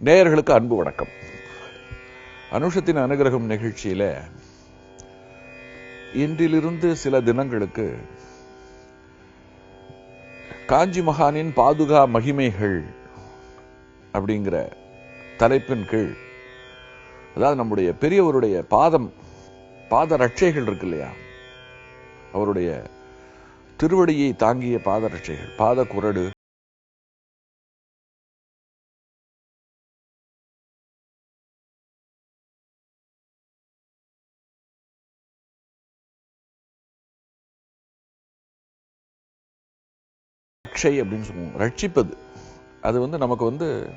நேயர்களுக்கு அன்பு வணக்கம். அனுஷத்தின் அனுகிரகம் நிகழ்ச்சியில இன்றிலிருந்து சில தினங்களுக்கு காஞ்சி மகானின் பாதுகா மகிமைகள் அப்படிங்கிற தலைப்பின் கீழ் அதாவது நம்முடைய பெரியவருடைய பாதம் பாத ரட்சைகள் இருக்கு இல்லையா? அவருடைய திருவடியை தாங்கிய பாத ரட்சைகள் பாத குரடு ரட்சை அப்படின்னு சொல்லுவோம். ரட்சிப்பது. அது வந்து நமக்கு வந்து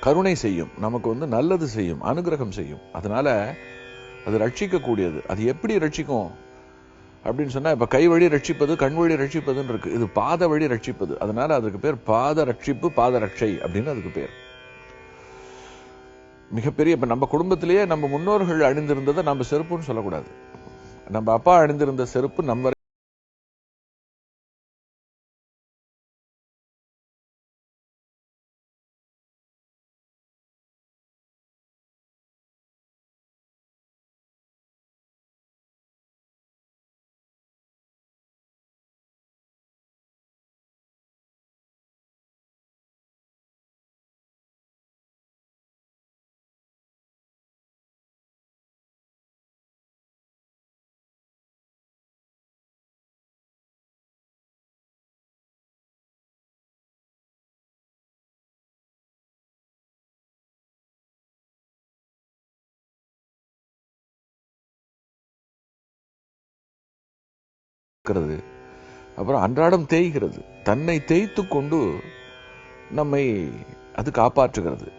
கருணை செய்யும். நமக்கு வந்து நல்லது செய்யும். அனுகிரகம் செய்யும். அதனால அது ரட்சிக்கக்கூடியது. அது எப்படி ரட்சிக்கும்? அப்படின்னு சொன்னால் இப்போ கை வழி ரட்சிப்பது கண் வழி ரட்சிப்பதுன்னு இருக்குது இது பாத வழி ரட்சிப்பது. அதனால அதுக்கு பேர் பாத ரட்சிப்பு பாத ரட்சை அப்படின்னு அதுக்கு பேர். மிகப்பெரிய இப்போ நம்ம குடும்பத்திலேயே நம்ம முன்னோர்கள் அணிந்திருந்ததை நம்ம செருப்புன்னு சொல்லக்கூடாது. நம்ம அப்பா அணிந்திருந்த செருப்பு நம்ம இருக்கிறது. அப்புறம் அன்றாடம் தேய்கிறது. தன்னை தேய்த்து கொண்டு நம்மை அது காப்பாற்றுகிறது.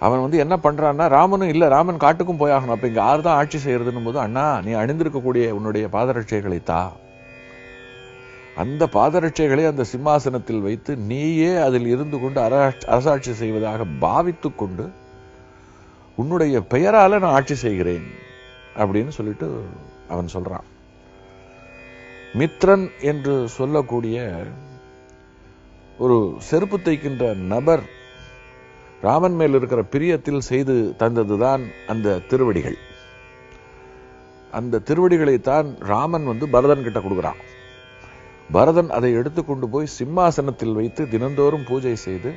அவன் வந்து என்ன பண்றான்னா ராமனும் இல்லை ராமன் காட்டுக்கும் போயாகணும். அப்போ இங்கே யார் தான் ஆட்சி செய்யறதுன்னு போது அண்ணா நீ அணிந்திருக்கக்கூடிய உன்னுடைய பாதரட்சைகளை தா. அந்த பாதரட்சைகளை அந்த சிம்மாசனத்தில் வைத்து நீயே அதில் இருந்து கொண்டு அரசாட்சி செய்வதாக பாவித்து கொண்டு உன்னுடைய பெயரால நான் ஆட்சி செய்கிறேன். அப்படின்னு சொல்லிட்டு அவன் சொல்றான். மித்ரன் என்று சொல்லக்கூடிய ஒரு செருப்பு தைக்கின்ற நபர் ராமன் மேல் இருக்கிற பிரியத்தில் செய்து தந்ததுதான் அந்த திருவடிகள். அந்த திருவடிகளை தான் ராமன் வந்து பரதன் கிட்ட கொடுக்குறான். பரதன் அதை எடுத்துக்கொண்டு போய் சிம்மாசனத்தில் வைத்து தினந்தோறும் பூஜை செய்து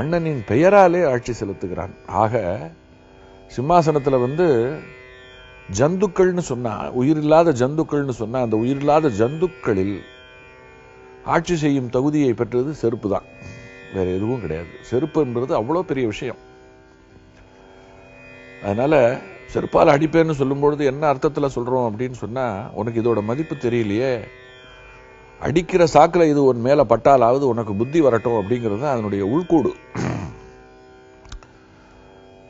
அண்ணனின் பெயராலே ஆட்சி செலுத்துகிறான். ஆக சிம்மாசனத்துல வந்து ஜந்துக்கள்னு சொன்னா உயிரில்லாத ஜந்துக்கள்னு சொன்னா அந்த உயிரில்லாத ஜந்துக்களில் ஆட்சி செய்யும் தகுதியை பெற்றது செருப்பு தான் வேற எதுவும் கிடையாது. செருப்புன்றது அவ்வளோ பெரிய விஷயம். அதனால செருப்பால் அடிப்பேன்னு சொல்லும்பொழுது என்ன அர்த்தத்துல சொல்றோம் அப்படின்னு சொன்னா உனக்கு இதோட மதிப்பு தெரியலையே. அடிக்கிற சாக்குல இது உன் மேலே பட்டாலாவது உனக்கு புத்தி வரட்டும் அப்படிங்கிறது தான் அதனுடைய உள்கூடு.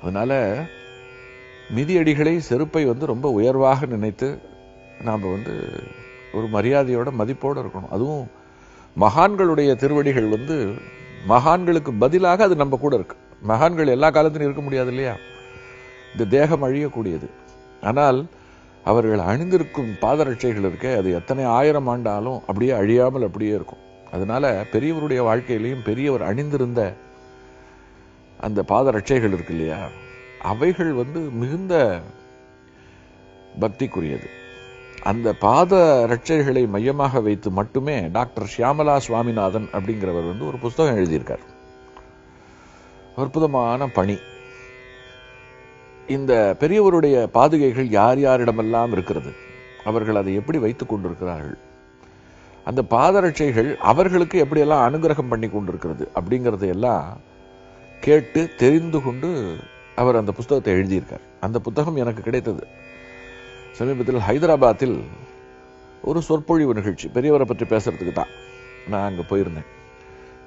அதனால மிதியடிகளை செருப்பை வந்து ரொம்ப உயர்வாக நினைத்து நாம் வந்து ஒரு மரியாதையோட மதிப்போடு இருக்கணும். அதுவும் மகான்களுடைய திருவடிகள் வந்து மகான்களுக்கு பதிலாக அது நம்ம கூட இருக்கு. மகான்கள் எல்லா காலத்திலும் இருக்க முடியாது இல்லையா? இந்த தேகம் அழியக்கூடியது. ஆனால் அவர்கள் அணிந்திருக்கும் பாதரட்சைகள் இருக்க அது எத்தனை ஆயிரம் ஆண்டாலும் அப்படியே அழியாமல் அப்படியே இருக்கும். அதனால பெரியவருடைய வாழ்க்கையிலையும் பெரியவர் அணிந்திருந்த அந்த பாதரட்சைகள் இருக்கு இல்லையா? அவைகள் வந்து மிகுந்த பக்திக்குரியது. அந்த பாத ரட்சைகளை மையமாக வைத்து மட்டுமே டாக்டர் ஷியாமலா சுவாமிநாதன் அப்படிங்கிறவர் வந்து ஒரு புஸ்தகம் எழுதியிருக்கார். அற்புதமான பணி. இந்த பெரியவருடைய பாதுகைகள் யார் யாரிடமெல்லாம் இருக்கிறது? அவர்கள் அதை எப்படி வைத்து கொண்டிருக்கிறார்கள்? அந்த பாதரட்சைகள் அவர்களுக்கு எப்படியெல்லாம் அனுகிரகம் பண்ணி கொண்டிருக்கிறது அப்படிங்கறதை எல்லாம் கேட்டு தெரிந்து கொண்டு அவர் அந்த புஸ்தகத்தை எழுதியிருக்கார். அந்த புத்தகம் எனக்கு கிடைத்தது. சமீபத்தில் ஹைதராபாத்தில் ஒரு சொற்பொழிவு நிகழ்ச்சி. பெரியவரை பற்றி பேசுறதுக்கு தான் நான் அங்கே போயிருந்தேன்.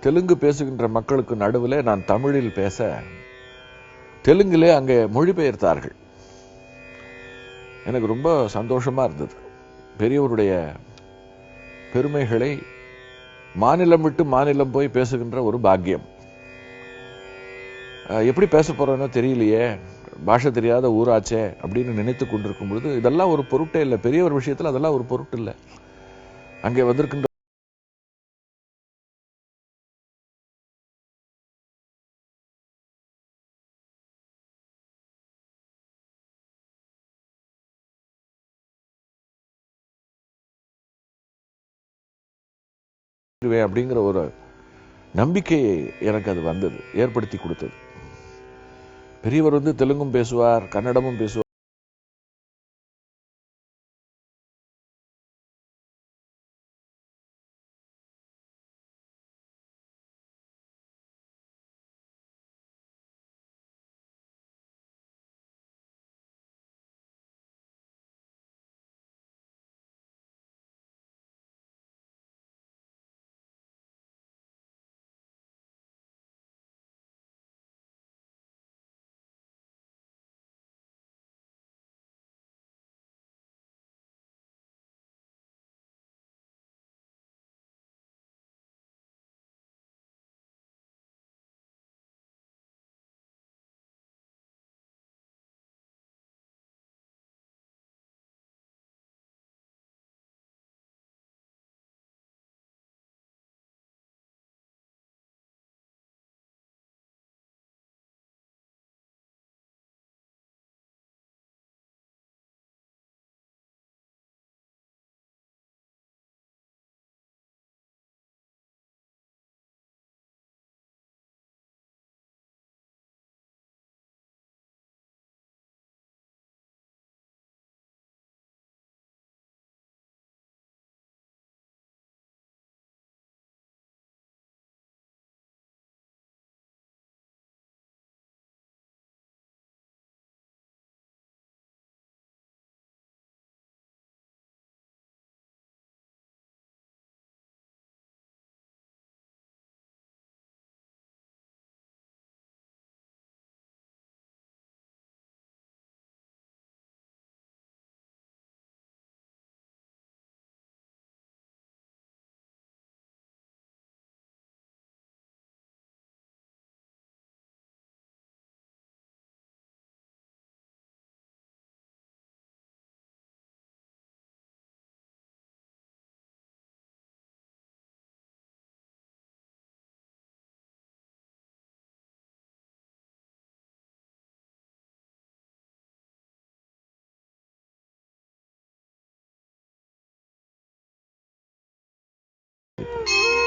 தெலுங்கு பேசுகின்ற மக்களுக்கு நடுவில் நான் தமிழில் பேச தெலுங்கிலே அங்கே மொழிபெயர்த்தார்கள். எனக்கு ரொம்ப சந்தோஷமாக இருந்தது. பெரியவருடைய பெருமைகளை மாநிலம் விட்டு மாநிலம் போய் பேசுகின்ற ஒரு பாக்கியம். எப்படி பேச போறோன்னு தெரியலையே. பாஷை தெரியாத ஊராச்சே அப்படின்னு நினைத்து கொண்டிருக்கும் பொழுது இதெல்லாம் ஒரு பொருட்டே இல்லை. பெரியவர் விஷயத்துல அதெல்லாம் ஒரு பொருட்டு இல்லை. அங்கே வந்திருக்கின்ற அப்படிங்கிற ஒரு நம்பிக்கையை எனக்கு அது வந்தது ஏற்படுத்தி கொடுத்தது. பெரியவர் வந்து தெலுங்கும் பேசுவார் கன்னடமும் பேசுவார்.